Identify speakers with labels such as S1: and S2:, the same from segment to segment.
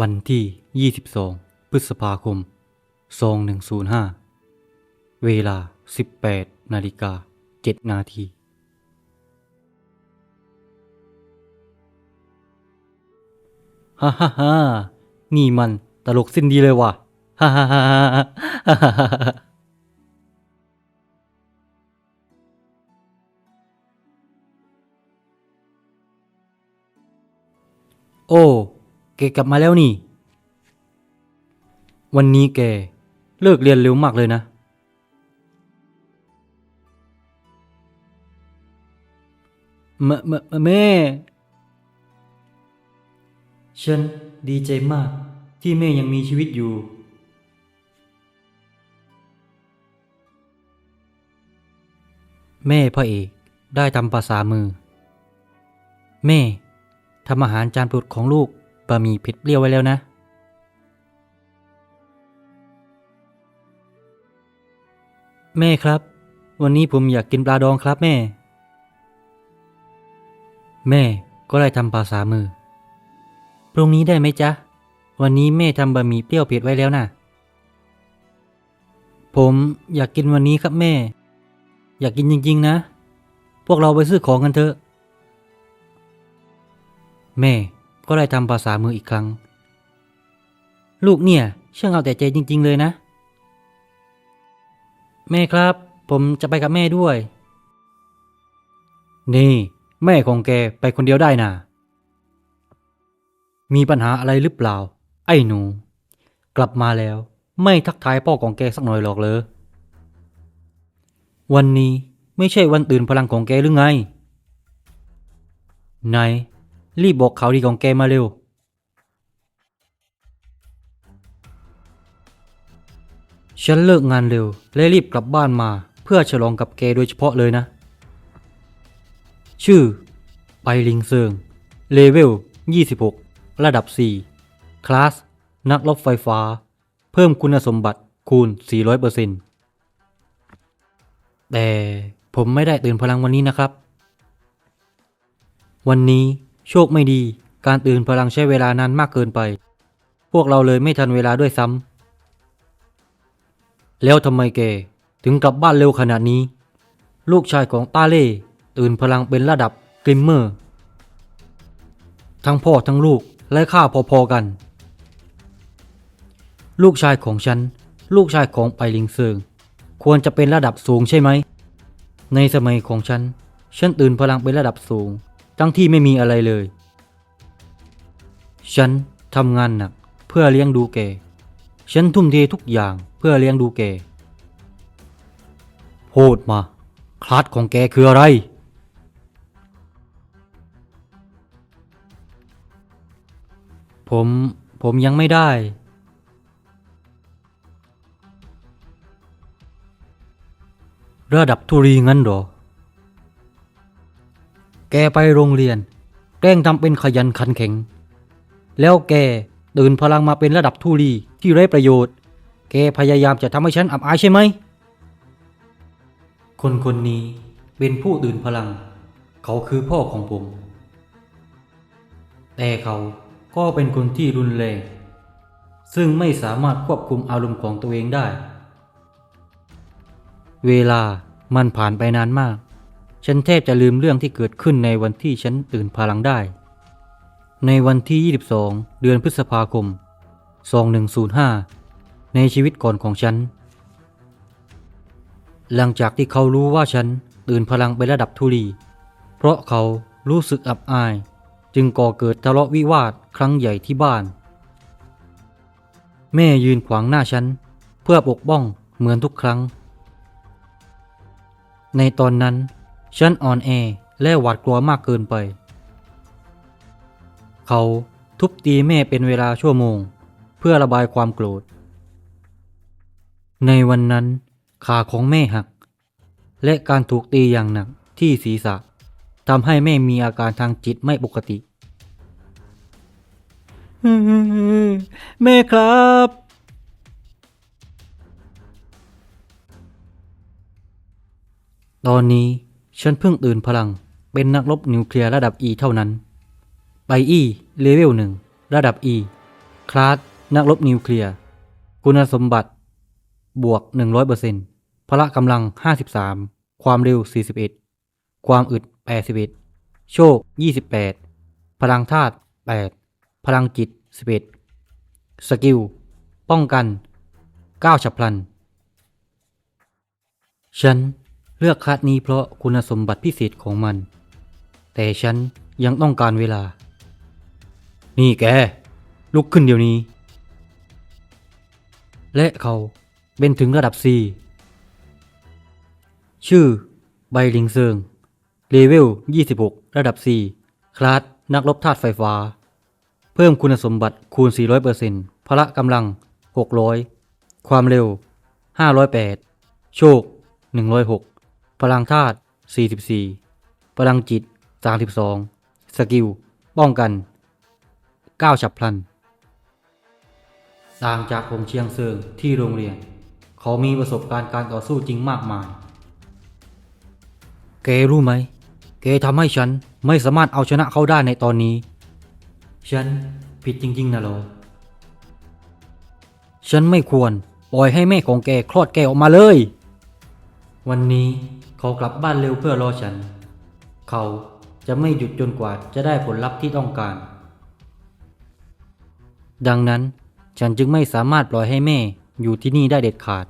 S1: วันที่ 22 พฤษภาคม 2105 เวลา 18 นาฬิกา 7 นาทีฮ่าฮ่าฮ่านี่มันตลกสิ้นดีเลยว่ะ ฮ่าฮ่าฮ่าฮ่าฮ่าโอ้ แกกลับมาแล้วนี่ วันนี้แกเลิกเรียนเร็วมากเลยนะ แม่แม่แม่ฉันดีใจมากที่แม่ยังมีชีวิตอยู่ แม่พ่อเอกได้ทำภาษามือ แม่ทำอาหารจานโปรดของลูก บะหมี่เผ็ดเปรี้ยวไว้แล้วนะ แม่ครับ วันนี้ผมอยากกินปลาดองครับแม่ แม่ก็ได้ทำภาษามือพรุ่งนี้ได้ไหมจ๊ะ วันนี้แม่ทำบะหมี่เปรี้ยวเผ็ดไว้แล้วนะผมอยากกินวันนี้ครับแม่ อยากกินจริง ๆ นะ พวกเราไปซื้อของกันเถอะ แม่ ก็ได้ทำภาษามืออีกครั้ง ลูกเนี่ยช่างเอาแต่ใจจริง ๆ เลยนะ แม่ครับ ผมจะไปกับแม่ด้วย นี่ แม่ของแกไปคนเดียวได้นะมีปัญหาอะไรหรือเปล่า ไอ้หนู กลับมาแล้ว ไม่ทักทายพ่อของแกสักหน่อยหรอกเลยวันนี้ไม่ใช่วันตื่นพลังของแกหรือไง ไหน รีบบอกข่าวดีของแกมาเร็ว ฉันเลิกงานเร็ว และรีบกลับบ้านมา เพื่อฉลองกับแกโดยเฉพาะเลยนะ ชื่อ ไปลิงเซิง เลเวล 26 ระดับ 4 คลาส นักรบไฟฟ้า เพิ่มคุณสมบัติคูณ 400%แต่ผมไม่ได้ตื่นพลังวันนี้นะครับ วันนี้ โชคไม่ดี การตื่นพลังใช้เวลานานมากเกินไป พวกเราเลยไม่ทันเวลาด้วยซ้ำ แล้วทำไมแกถึงกลับบ้านเร็วขนาดนี้ ลูกชายของต้าเล่ตื่นพลังเป็นระดับกริมเมอร์ ทั้งพ่อทั้งลูกและข้าพอๆกัน ลูกชายของฉัน ลูกชายของไปลิงเซิง ควรจะเป็นระดับสูงใช่ไหม ในสมัยของฉัน ฉันตื่นพลังเป็นระดับสูง ทั้งที่ไม่มีอะไรเลย ฉันทำงานหนักเพื่อเลี้ยงดูแก ฉันทุ่มเททุกอย่างเพื่อเลี้ยงดูแกพูดมา คลาสของแกคืออะไร ผม ผมยังไม่ได้ ระดับทุรีงั้นหรอ แกไปโรงเรียน แกล้งทำเป็นขยันขันแข็ง แล้วแกตื่นพลังมาเป็นระดับทุรีที่ไร้ประโยชน์ แกพยายามจะทำให้ฉันอับอายใช่ไหม คนคนนี้เป็นผู้ตื่นพลัง เขาคือพ่อของผม แต่เขาก็เป็นคนที่รุนแรง ซึ่งไม่สามารถควบคุมอารมณ์ของตัวเองได้ เวลามันผ่านไปนานมาก ฉันแทบจะลืมเรื่องที่เกิดขึ้นในวันที่ฉันตื่นพลังได้ ในวันที่ 22 เดือนพฤษภาคม 2105 ในชีวิตก่อนของฉัน หลังจากที่เขารู้ว่าฉันตื่นพลังไประดับทุลี เพราะเขารู้สึกอับอาย จึงก่อเกิดทะเลาะวิวาทครั้งใหญ่ที่บ้าน แม่ยืนขวางหน้าฉัน เพื่อปกป้องเหมือนทุกครั้ง ในตอนนั้น ฉันอ่อนแอและหวาดกลัวมากเกินไป เขาทุบตีแม่เป็นเวลาชั่วโมง เพื่อระบายความโกรธ ในวันนั้น ขาของแม่หัก และการถูกตีอย่างหนักที่ศีรษะทำให้แม่มีอาการทางจิตไม่ปกติ แม่ครับ ตอนนี้ ฉันเพิ่งตื่นพลัง เป็นนักรบนิวเคลียร์ระดับ E เท่านั้น ไป E เลเวลหนึ่งระดับ E คคลาสนักรบนิวเคลียร์คุณสมบัติ บวก 100%พละกำลัง 53 ความเร็ว 41 ความอึด 81 โชค 28 พลังธาตุ 8 พลังจิต 11 สกิล ป้องกัน 9 ฉับพลัน ฉัน เลือกคลาสนี้เพราะคุณสมบัติพิเศษของมัน แต่ฉันยังต้องการเวลา นี่แก ลุกขึ้นเดี๋ยวนี้ และเขาเป็นถึงระดับ C ชื่อ ไบลิงเซิง เลเวล 26 ระดับ4คลาส นักรบธาตุไฟฟ้า เพิ่มคุณสมบัติคูณ 400%พละกำลัง 600 ความเร็ว 508 โชค 106 พลังธาตุ 44 พลังจิต 32 สกิล ป้องกัน 9 ฉับพลัน ต่างจากผมเชียงเซิงที่โรงเรียน เขามีประสบการณ์การต่อสู้จริงมากมายแกรู้ไหมแกทำให้ฉันไม่สามารถเอาชนะเขาได้ในตอนนี้ ฉันผิดจริง ๆนะเหรอฉันไม่ควร ปล่อยให้แม่ของแกคลอดแกออกมาเลย วันนี้เขากลับบ้านเร็วเพื่อรอฉัน เขาจะไม่หยุดจนกว่าจะได้ผลลัพธ์ที่ต้องการ ดังนั้นฉันจึงไม่สามารถปล่อยให้แม่อยู่ที่นี่ได้เด็ดขาด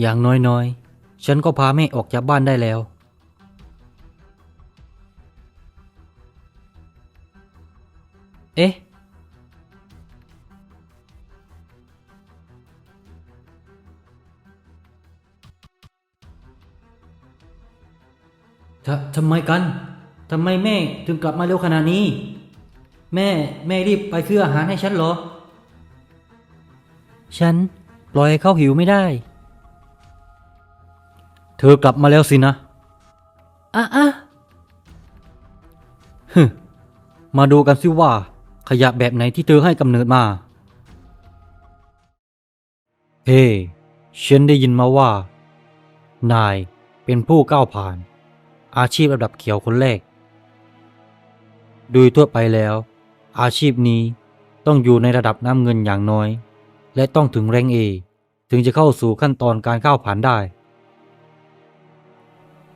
S1: อย่างน้อยๆ ฉันก็พาแม่ออกจากบ้านได้แล้วเอ๊ะ ททำไมกัน ทำไมแม่ถึงกลับมาเร็วขนาดนี้ แม่แม่รีบไปซื้ออาหารให้ฉันเหรอ ฉันปล่อยให้เขาหิวไม่ได้ เธอกลับมาแล้วสินะ อะอะฮึมมาดูกันสิว่า ขยะแบบไหนที่เธอให้กำเนิดมา เฮ้ ฉันได้ยินมาว่า นายเป็นผู้ก้าวผ่าน อาชีพระดับเขียวคนแรก โดยทั่วไปแล้ว อาชีพนี้ต้องอยู่ในระดับน้ำเงินอย่างน้อย และต้องถึงแรงเอถึงจะเข้าสู่ขั้นตอนการก้าวผ่านได้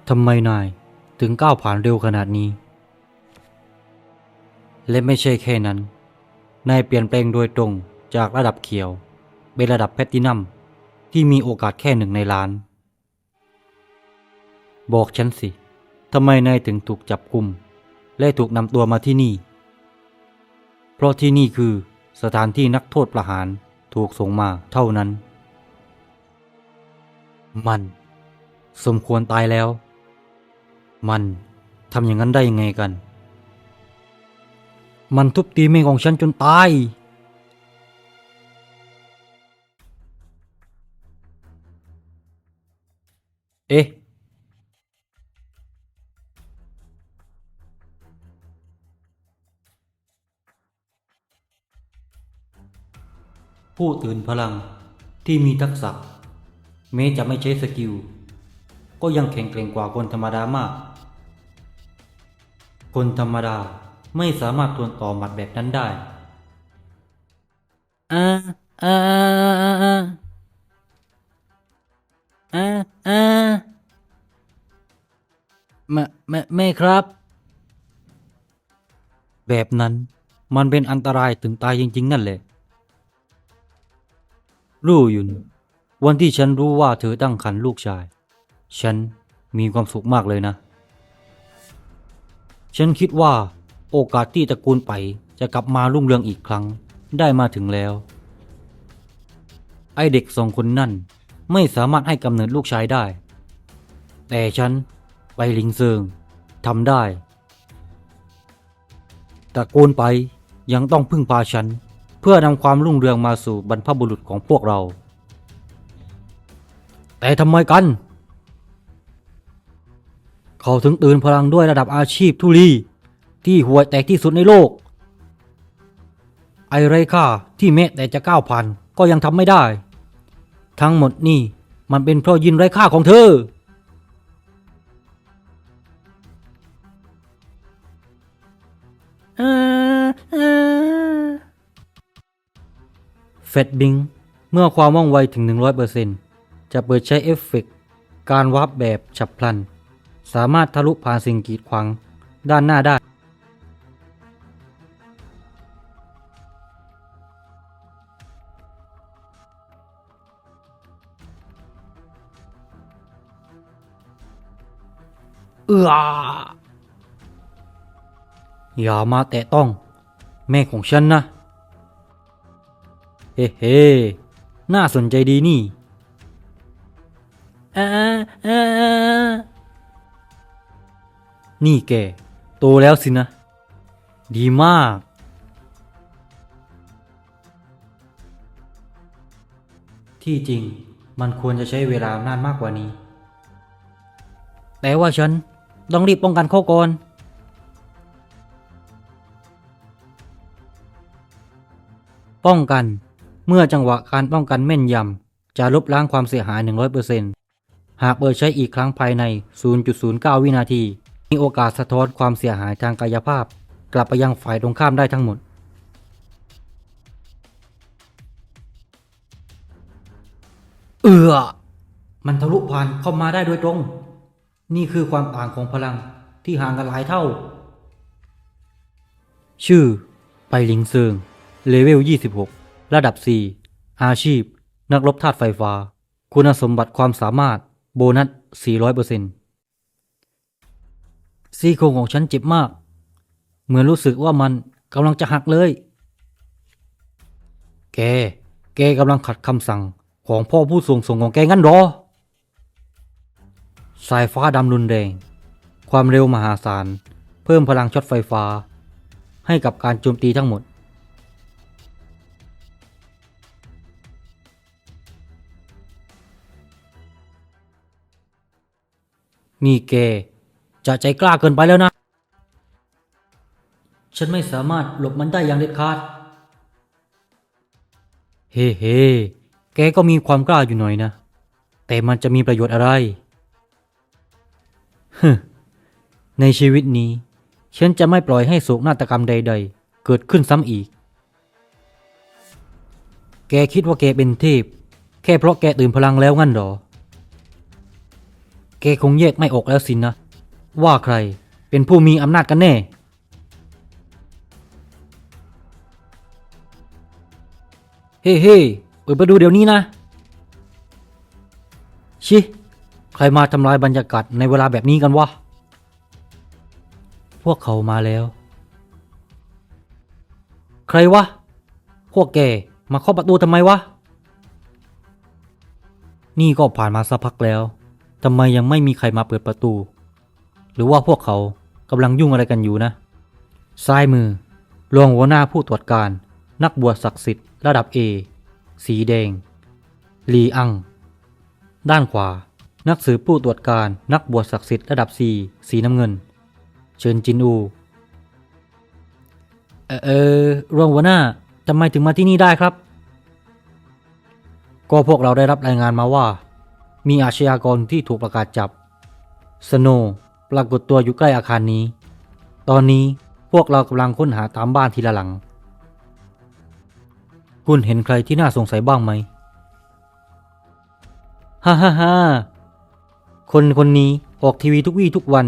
S1: ทำไมนายถึงก้าวผ่านเร็วขนาดนี้ และไม่ใช่แค่นั้น นายเปลี่ยนแปลงโดยตรงจากระดับเขียว เป็นระดับแพตตินัมที่มีโอกาสแค่หนึ่งในล้าน บอกฉันสิ ทำไมนายถึงถูกจับกุม และถูกนำตัวมาที่นี่ เพราะที่นี่คือสถานที่นักโทษประหารถูกส่งมาเท่านั้น มัน สมควรตายแล้ว มันทำอย่างนั้นได้ยังไงกัน มันทุบตีแม่ของฉันจนตาย เอ๊ะ ผู้ตื่นพลังที่มีทักษะแม้จะไม่ใช้สกิล ก็ยังแข็งแกร่งกว่าคนธรรมดามาก คนธรรมดาไม่สามารถทนต่อหมัดแบบนั้นได้อ่าอ่าอ่าอ่าอ่าอ่าแม่แม่แม่ครับ แบบนั้นมันเป็นอันตรายถึงตายจริง ๆ นั่นแหละ รู้อยู่นวันที่ฉันรู้ว่าเธอตั้งครรภ์ลูกชาย ฉันมีความสุขมากเลยนะ ฉันคิดว่าโอกาสที่ตระกูลไปจะกลับมารุ่งเรืองอีกครั้งได้มาถึงแล้ว ไอเด็กสองคนนั่นไม่สามารถให้กำเนิดลูกชายได้ แต่ฉันไปลิงเซิงทำได้ตระกูลไปยังต้องพึ่งพาฉัน เพื่อนำความรุ่งเรืองมาสู่บรรพบุรุษของพวกเรา แต่ทำไมกัน เขาถึงตื่นพลังด้วยระดับอาชีพทุลีที่ห่วยแตกที่สุดในโลก ไอไรค่าที่แม้แต่จะก้าวผ่านก็ยังทำไม่ได้ ทั้งหมดนี่มันเป็นเพราะยินไร้ค่าของเธอ เฟดบิงเมื่อความว่องไวถึง 100%จะเปิดใช้เอฟเฟกการวาร์ปแบบฉับพลัน สามารถทะลุผ่านสิ่งกีดขวางด้านหน้าได้ เอืออย่ามาแตะต้อง แม่ของฉันนะ เฮ้เฮ้น่าสนใจดีนี่อ่าอ่านี่แก โตแล้วสินะ ดีมาก ที่จริงมันควรจะใช้เวลานานมากกว่านี้ แต่ว่าฉันต้องรีบป้องกันเขาก่อนป้องกัน เมื่อจังหวะการป้องกันแม่นยำ จะลบล้างความเสียหาย 100%หากเปิดใช้อีกครั้งภายใน 0.09 วินาที มีโอกาสสะท้อนความเสียหายทางกายภาพ กลับไปยังฝ่ายตรงข้ามได้ทั้งหมด เอือมันทะลุผ่านเข้ามาได้โดยตรง นี่คือความต่างของพลังที่ห่างกันหลายเท่า ชื่อ ไปหลิงเซิงเลเวล 26 ระดับ 4 อาชีพ นักรบธาตุไฟฟ้า คุณสมบัติความสามารถ โบนัส 400%ซี่โครงของฉันเจ็บมาก เหมือนรู้สึกว่ามันกำลังจะหักเลย แก แกกำลังขัดคำสั่งของพ่อผู้ทรงส่งของแกงั้นหรอ สายฟ้าดำรุนแรง ความเร็วมหาศาล เพิ่มพลังช็อตไฟฟ้า ให้กับการโจมตีทั้งหมด นี่แกจะใจกล้าเกินไปแล้วนะ ฉันไม่สามารถหลบมันได้อย่างเด็ดขาด เฮ้เฮ้แกก็มีความกล้าอยู่หน่อยนะ แต่มันจะมีประโยชน์อะไรฮึในชีวิตนี้ ฉันจะไม่ปล่อยให้โศกนาฏกรรมใด ๆ เกิดขึ้นซ้ำอีก แกคิดว่าแกเป็นเทพ แค่เพราะแกตื่นพลังแล้วงั้นหรอ แกคงแยกไม่ออกแล้วสินนะ ว่าใครเป็นผู้มีอำนาจกันแน่ เฮ้เฮ้เปิดประตูเดี๋ยวนี้นะ ชิ ใครมาทำลายบรรยากาศในเวลาแบบนี้กันวะ พวกเขามาแล้ว ใครวะ พวกแกมาเคาะประตูทำไมวะ นี่ก็ผ่านมาสักพักแล้ว ทำไมยังไม่มีใครมาเปิดประตู หรือว่าพวกเขากำลังยุ่งอะไรกันอยู่นะ ซ้ายมือ รองหัวหน้าผู้ตรวจการ นักบวชศักดิ์สิทธิ์ระดับ A สีแดง ลีอัง ด้านขวา นักสืบผู้ตรวจการนักบวชศักดิ์สิทธิ์ระดับ4สีน้ำเงิน เชิญจินอู เออเออรองหัวหน้าทำไมถึงมาที่นี่ได้ครับ ก็พวกเราได้รับรายงานมาว่า มีอาชญากรที่ถูกประกาศจับ สโนปรากฏตัวอยู่ใกล้อาคารนี้ ตอนนี้พวกเรากำลังค้นหาตามบ้านทีละหลัง คุณเห็นใครที่น่าสงสัยบ้างไหม ฮ่าฮ่าฮ่าคนคนนี้ออกทีวีทุกวี่ทุกวัน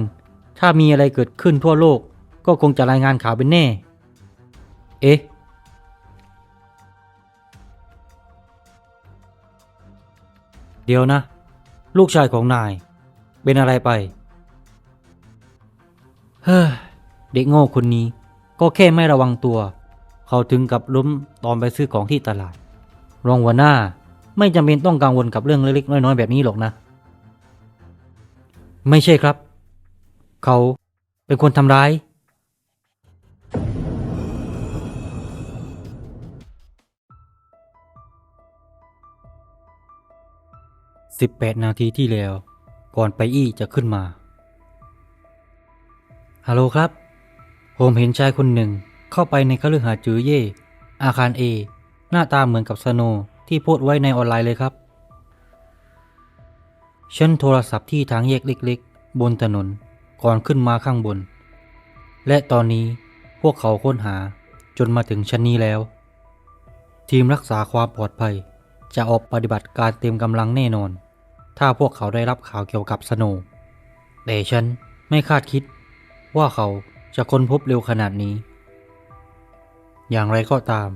S1: ถ้ามีอะไรเกิดขึ้นทั่วโลก ก็คงจะรายงานข่าวเป็นแน่ เอ๊ะเดี๋ยวนะ ลูกชายของนาย เป็นอะไรไป เฮ้ยเด็กโง่คนนี้ ก็แค่ไม่ระวังตัว เขาถึงกับล้มตอนไปซื้อของที่ตลาด รองหัวหน้าไม่จำเป็นต้องกังวลกับเรื่องเล็กๆน้อยๆแบบนี้หรอกนะ ไม่ใช่ครับ เขาเป็นคนทำร้าย 18 นาทีที่แล้ว ก่อนไปอี้จะขึ้นมา ฮัลโหลครับ ผมเห็นชายคนหนึ่งเข้าไปในคฤหาสน์จือเย่ อาคารเอ หน้าตาเหมือนกับสโนที่โพสไว้ในออนไลน์เลยครับ ฉันโทรศัพท์ที่ทางแยกเล็กๆ บนถนนก่อนขึ้นมาข้างบน และตอนนี้พวกเขาค้นหาจนมาถึงชั้นนี้แล้ว ทีมรักษาความปลอดภัยจะออกปฏิบัติการเต็มกำลังแน่นอน ถ้าพวกเขาได้รับข่าวเกี่ยวกับสโนว์แต่ฉันไม่คาดคิด ว่าเขาจะค้นพบเร็วขนาดนี้ อย่างไรก็ตาม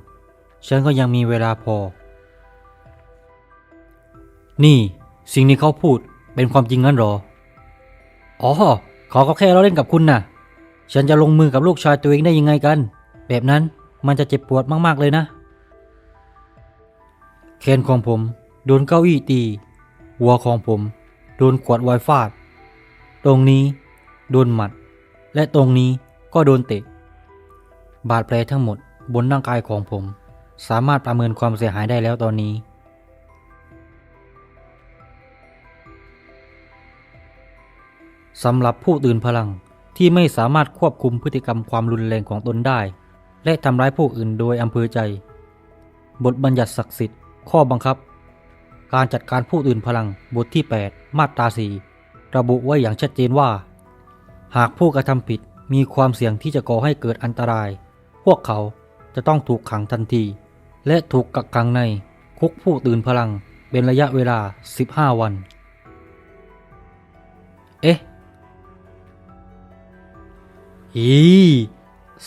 S1: ฉันก็ยังมีเวลาพอ นี่สิ่งที่เขาพูดเป็นความจริงงั้นหรอ อ๋อ เขาก็แค่เราเล่นกับคุณน่ะ ฉันจะลงมือกับลูกชายตัวเองได้ยังไงกัน แบบนั้นมันจะเจ็บปวดมาก ๆ เลยนะ แขนของผม โดนเก้าอี้ตี หัวของผม โดนขวดไวายฟาด ตรงนี้ โดนหมัด และตรงนี้ก็โดนเตะ บาดแผลทั้งหมดบนร่างกายของผม สามารถประเมินความเสียหายได้แล้วตอนนี้ สำหรับผู้ตื่นพลังที่ไม่สามารถควบคุมพฤติกรรมความรุนแรงของตนได้ และทำร้ายผู้อื่นโดยอำเภอใจ บทบัญญัติศักดิ์สิทธิ์ข้อบังคับ การจัดการผู้ตื่นพลังบทที่ 8 มาตรา4ระบุไว้อย่างชัดเจนว่า หากผู้กระทำผิดมีความเสี่ยงที่จะก่อให้เกิดอันตราย พวกเขาจะต้องถูกขังทันที และถูกกักขังในคุกผู้ตื่นพลังเป็นระยะเวลา 15 วัน เอ๊ะ อี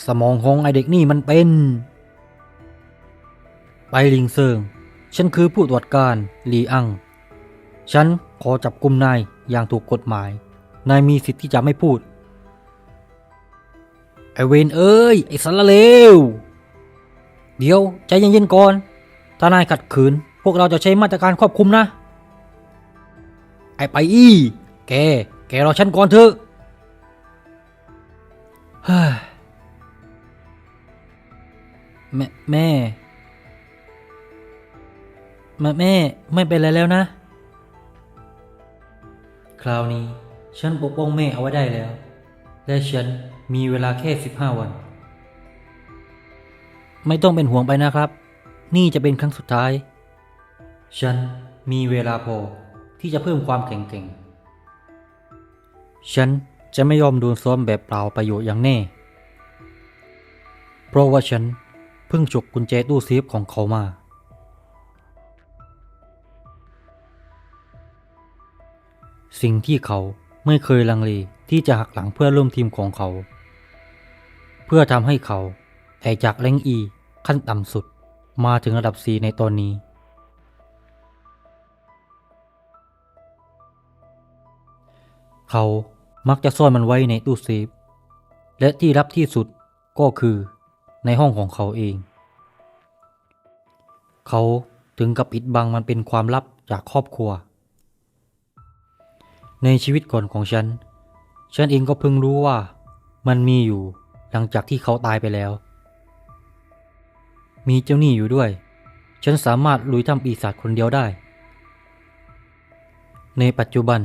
S1: สมองของไอเด็กนี่มันเป็น ไปลิงเซิง ฉันคือผู้ตรวจการหลีอัง ฉันขอจับกุมนายอย่างถูกกฎหมาย นายมีสิทธิ์ที่จะไม่พูด ไอเวนเอ้ย ไอสารเลว เดี๋ยวใจเย็นๆก่อน ถ้านายขัดขืน พวกเราจะใช้มาตรการควบคุมนะ ไอไปอี้ แก แกรอฉันก่อนเถอะเฮ้ยแม่แม่ แม่แม่ไม่เป็นไรแล้วนะ คราวนี้ฉันปกป้องแม่เอาไว้ได้แล้ว และฉันมีเวลาแค่15วัน ไม่ต้องเป็นห่วงไปนะครับ นี่จะเป็นครั้งสุดท้าย ฉันมีเวลาพอที่จะเพิ่มความแข็งแกร่ง ฉันจะไม่ยอมโดนซ้อมแบบเปล่าประโยชน์อย่างแน่ เพราะว่าฉันเพิ่งฉกกุญแจตู้เซฟของเขามา สิ่งที่เขาไม่เคยลังเลที่จะหักหลังเพื่อร่วมทีมของเขา เพื่อทำให้เขาไต่จากแรงอีขั้นต่ำสุดมาถึงระดับ C ในตอนนี้ เขามักจะซ่อนมันไว้ในตู้เซฟ และที่ลับที่สุดก็คือในห้องของเขาเอง เขาถึงกับปิดบังมันเป็นความลับจากครอบครัว ในชีวิตก่อนของฉัน ฉันเองก็เพิ่งรู้ว่า มันมีอยู่หลังจากที่เขาตายไปแล้ว มีเจ้าหนี้อยู่ด้วย ฉันสามารถลุยถ้ำปีศาจคนเดียวได้ ในปัจจุบัน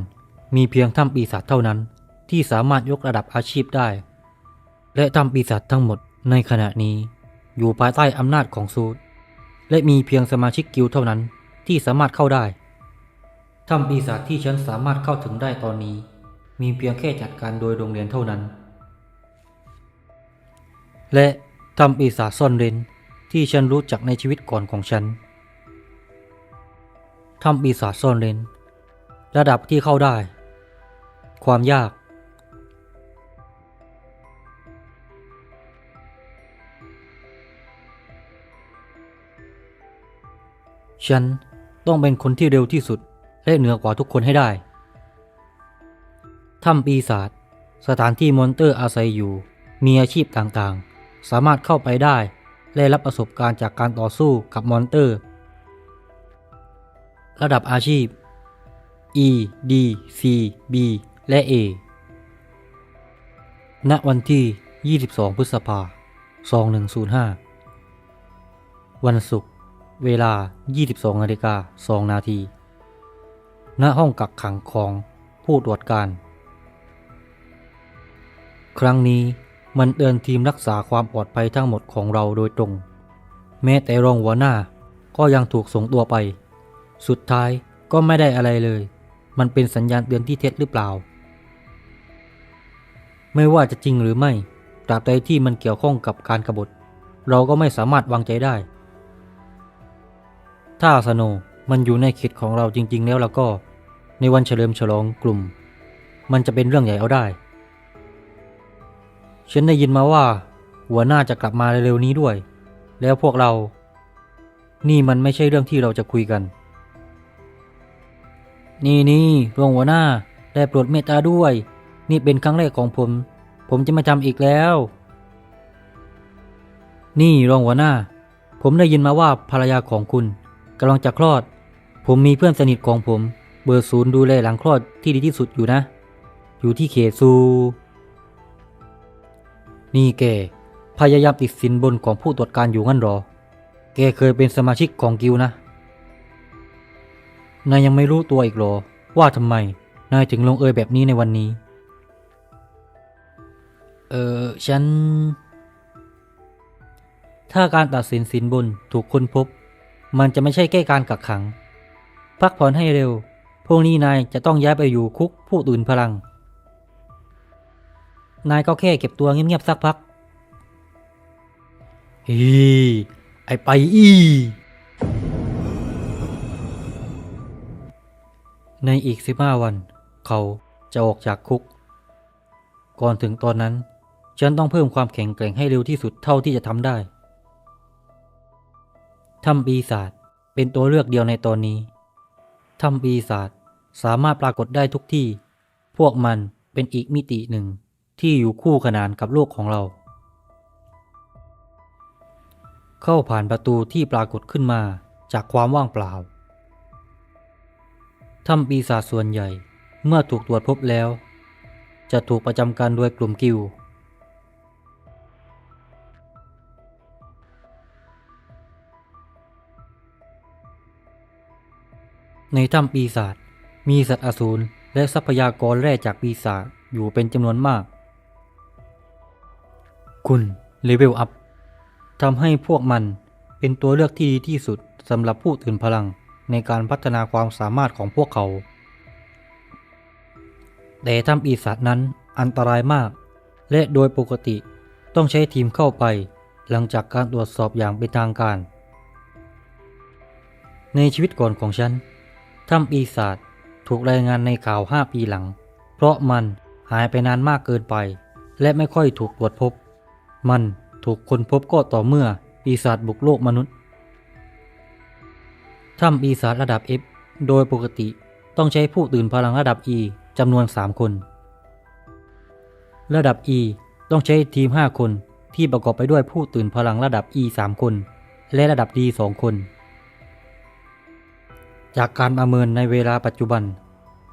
S1: มีเพียงถ้ำปีศาจเท่านั้น ที่สามารถยกระดับอาชีพได้ และถ้ำปีศาจทั้งหมดในขณะนี้ อยู่ภายใต้อำนาจของซูดและมีเพียงสมาชิกกิลเท่านั้นที่สามารถเข้าได้ ถ้ำปีศาจที่ฉันสามารถเข้าถึงได้ตอนนี้ มีเพียงแค่จัดการโดยโรงเรียนเท่านั้น และถ้ำปีศาจซ่อนเร้นที่ฉันรู้จักในชีวิตก่อนของฉันถ้ำปีศาจซ่อนเร้นระดับที่เข้าได้ ความยาก ฉันต้องเป็นคนที่เร็วที่สุด และเหนือกว่าทุกคนให้ได้ ถ้ำปีศาจสถานที่มอนเตอร์อาศัยอยู่ มีอาชีพต่างๆ สามารถเข้าไปได้ และรับประสบการณ์จากการต่อสู้กับมอนเตอร์ ระดับอาชีพ E D C B และ A ณวันที่ 22 พฤษภาคม2105 วันศุกร์ เวลา 22นาฬิกา2นาที ณห้องกักขังของผู้ตรวจการ ครั้งนี้มันเตือนทีมรักษาความปลอดภัยทั้งหมดของเราโดยตรง แม้แต่รองหัวหน้าก็ยังถูกส่งตัวไป สุดท้ายก็ไม่ได้อะไรเลย มันเป็นสัญญาณเตือนที่เท็จหรือเปล่า ไม่ว่าจะจริงหรือไม่ ตราบใดที่มันเกี่ยวข้องกับการกบฏ เราก็ไม่สามารถวางใจได้ ถ้าสโน มันอยู่ในเขตของเราจริง ๆ แล้วแล้วก็ ในวันเฉลิมฉลองกลุ่ม มันจะเป็นเรื่องใหญ่เอาได้ ฉันได้ยินมาว่า หัวหน้าจะกลับมาเร็วๆนี้ด้วย แล้วพวกเรา นี่มันไม่ใช่เรื่องที่เราจะคุยกัน นี่นี่รองหัวหน้าได้โปรดเมตตาด้วย นี่เป็นครั้งแรกของผม ผมจะไม่ทำอีกแล้ว นี่รองหัวหน้า ผมได้ยินมาว่าภรรยาของคุณกำลังจะคลอด ผมมีเพื่อนสนิทของผม เบอร์ศูนย์ดูแลหลังคลอดที่ดีที่สุดอยู่นะ อยู่ที่เขตซู นี่แกพยายามติดสินบนของผู้ตรวจการอยู่งั้นหรอ แกเคยเป็นสมาชิกของกิวนะ นายยังไม่รู้ตัวอีกหรอ ว่าทำไม นายถึงลงเอยแบบนี้ในวันนี้ เออฉัน ถ้าการตัดสินสินบนถูกค้นพบ มันจะไม่ใช่แค่การกักขัง พักผ่อนให้เร็ว พวกนี้นายจะต้องย้ายไปอยู่คุกผู้ตื่นพลัง นายก็แค่เก็บตัวเงียบๆสักพักฮีไอไปอีในอีกสิบห้าวัน เขาจะออกจากคุก ก่อนถึงตอนนั้น ฉันต้องเพิ่มความแข็งแกร่งให้เร็วที่สุดเท่าที่จะทำได้ถ้ำปีศาจเป็นตัวเลือกเดียวในตอนนี้ ถ้ำปีศาจสามารถปรากฏได้ทุกที่ พวกมันเป็นอีกมิติหนึ่งที่อยู่คู่ขนานกับโลกของเรา เข้าผ่านประตูที่ปรากฏขึ้นมาจากความว่างเปล่าถ้ำปีศาจส่วนใหญ่เมื่อถูกตรวจพบแล้ว จะถูกประจำการโดยกลุ่มกิว ในถ้ำปีศาจมีสัตว์อสูรและทรัพยากรแร่จากปีศาจอยู่เป็นจำนวนมาก คุณเลเวลอัพทำให้พวกมันเป็นตัวเลือกที่ดีที่สุดสำหรับผู้ตื่นพลังในการพัฒนาความสามารถของพวกเขา แต่ถ้ำปีศาจนั้นอันตรายมาก และโดยปกติต้องใช้ทีมเข้าไป หลังจากการตรวจสอบอย่างเป็นทางการ ในชีวิตก่อนของฉัน ถ้ำปีศาจถูกรายงานในข่าว 5 ปีหลัง เพราะมันหายไปนานมากเกินไป และไม่ค่อยถูกตรวจพบ มันถูกค้นพบก็ต่อเมื่อปีศาจบุกโลกมนุษย์ ถ้ำปีศาจระดับ F โดยปกติต้องใช้ผู้ตื่นพลังระดับ E จำนวน 3 คน ระดับ E ต้องใช้ทีม 5 คนที่ประกอบไปด้วยผู้ตื่นพลังระดับ E 3 คน และระดับ D 2 คน จากการประเมินในเวลาปัจจุบัน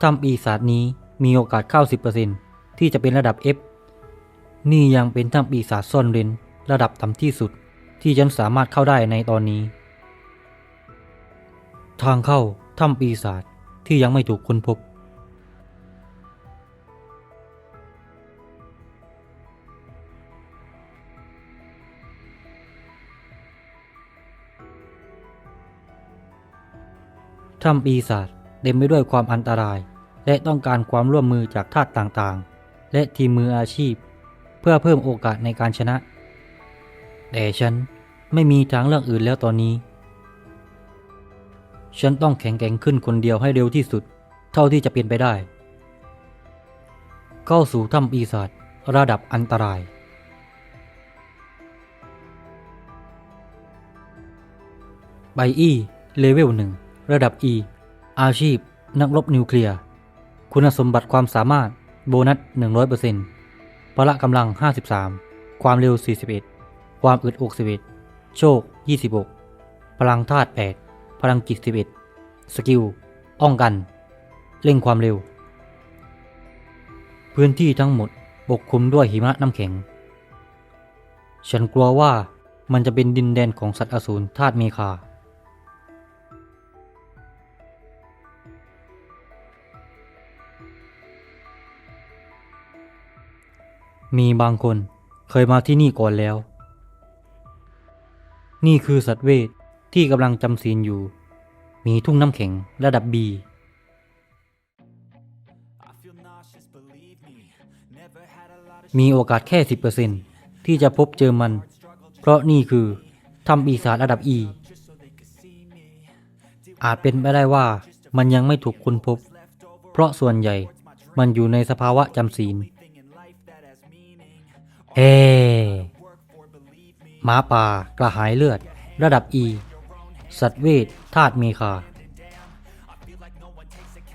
S1: ถ้ำปีศาจนี้มีโอกาสเข้า 10%ที่จะเป็นระดับ F นี่ยังเป็นถ้ำปีศาจซ่อนเร้นระดับต่ำที่สุดที่ฉันสามารถเข้าได้ในตอนนี้ ทางเข้าถ้ำปีศาจที่ยังไม่ถูกค้นพบ ถ้ำปีศาจเต็มไปด้วยความอันตราย และต้องการความร่วมมือจากทาสต่างๆ และทีมมืออาชีพ เพื่อเพิ่มโอกาสในการชนะ แต่ฉันไม่มีทางเลือกอื่นแล้วตอนนี้ ฉันต้องแข็งแกร่งขึ้นคนเดียวให้เร็วที่สุด เท่าที่จะเป็นไปได้ เข้าสู่ถ้ำปีศาจระดับอันตรายใบอีเลเวลหนึ่ง ระดับ E อาชีพ นักรบนิวเคลียร์ คุณสมบัติความสามารถ โบนัส 100%พละกำลัง 53 ความเร็ว 41 ความอึด61โชค 26 พลังธาตุ8 พลังจิต 11 สกิลป้องกัน เร่งความเร็ว พื้นที่ทั้งหมดปกคลุมด้วยหิมะน้ำแข็ง ฉันกลัวว่ามันจะเป็นดินแดนของสัตว์อสูรธาตุเมคา มีบางคนเคยมาที่นี่ก่อนแล้ว นี่คือสัตว์เวทที่กำลังจำศีลอยู่ มีทุ่งน้ำแข็งระดับ B
S2: I feel nauseous, believe me. Never had a lot of
S1: มีโอกาสแค่ 10%ที่จะพบเจอมัน เพราะนี่คือถ้ำปีศาจระดับ E
S2: just so they could see me.
S1: อาจเป็นไปได้ว่ามันยังไม่ถูกค้นพบ เพราะส่วนใหญ่มันอยู่ในสภาวะจำศีล เฮ้หมาป่ากระหายเลือด ระดับ E สัตว์เวทธาตุเมคา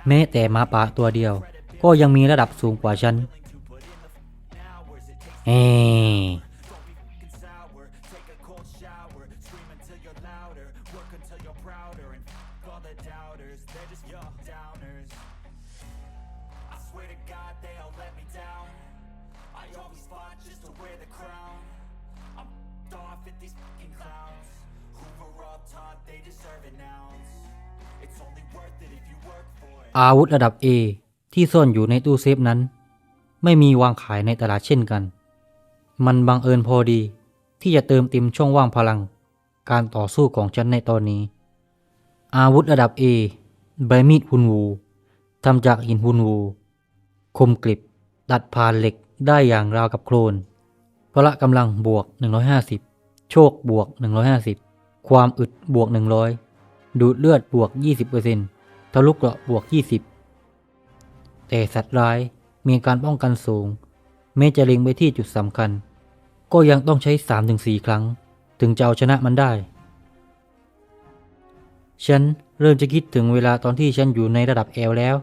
S1: แม้แต่หมาป่าตัวเดียว ก็ยังมีระดับสูงกว่าฉันเฮ้
S2: I always fought just to wear the crown I'm off at these fucking clowns Hoover up top, they deserve it now It's only worth it if you work for it
S1: อาวุธระดับ A ที่ซ่อนอยู่ในตู้เซฟนั้น ไม่มีวางขายในตลาดเช่นกัน มันบังเอิญพอดีที่จะเติมเต็มช่องว่างพลัง การต่อสู้ของฉันในตอนนี้ อาวุธระดับ A ใบมีดหุนวูทำจากหินหุนวู คมกริบ ดัดพานเหล็ก ได้อย่างราวกับโครนพละกำลังบวก 150 โชคบวก 150 ความอึดบวก 100 ดูดเลือดบวก 20%ทะลุเกราะบวก 20 แต่สัตว์ร้ายมีการป้องกันสูง แม้จะเล็งไปที่จุดสำคัญ ก็ยังต้องใช้ 3-4 ครั้ง ถึงจะเอาชนะมันได้ ฉันเริ่มจะคิดถึงเวลาตอนที่ฉันอยู่ในระดับ L แล้ว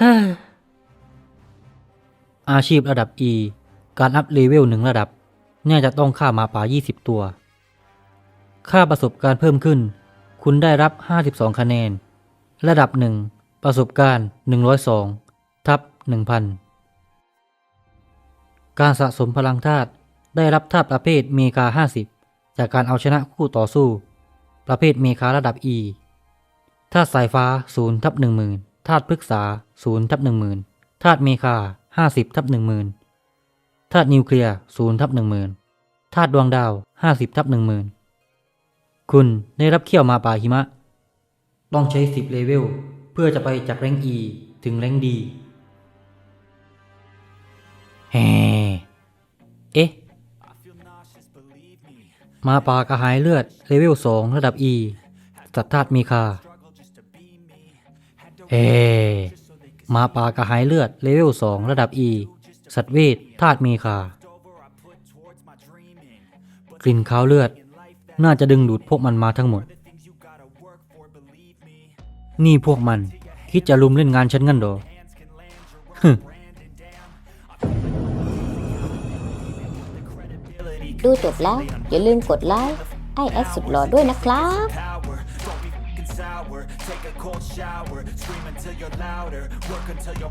S1: ฮ่า อาชีพระดับ E การอัพเลเวลหนึ่งระดับน่าจะต้องฆ่าหมาป่า 20 ตัว ค่าประสบการณ์เพิ่มขึ้น คุณได้รับ 52 คะแนน ระดับ 1 ประสบการณ์ 102 ทับ 1,000 การสะสมพลังธาตุได้รับธาตุประเภทเมกา 50 จากการเอาชนะคู่ต่อสู้ ประเภทเมคาระดับ E ธาตุสายฟ้า0ทับ10,000ธาตุพฤกษา0ทับ10,000ธาตุเมคา 50ทับ10,000ธาตุนิวเคลียร์0ทับ10,000ธาตุดวงดาว 50ทับ10,000 คุณได้รับเขี้ยวมาป่าหิมะ ต้องใช้ 10 เลเวล เพื่อจะไปจากแรง E ถึงแรง D แฮเอ๊ะ มาป่ากระหายเลือดเลเวล 2 ระดับ E สัตว์ธาตุมีคาเอ๊ มาป่ากระหายเลือด เลเวล 2 ระดับ E สัตว์เวทธาตุมีคากลิ่นขาวเลือด น่าจะดึงดูดพวกมันมาทั้งหมด นี่พวกมัน คิดจะลุมเล่นงานฉันงั้นหรอฮึ
S3: ดูจบแล้ว อย่าลืมกดไลค์ไอแอดสุดหล่อด้วยนะครับ
S2: you're louder. Work until you're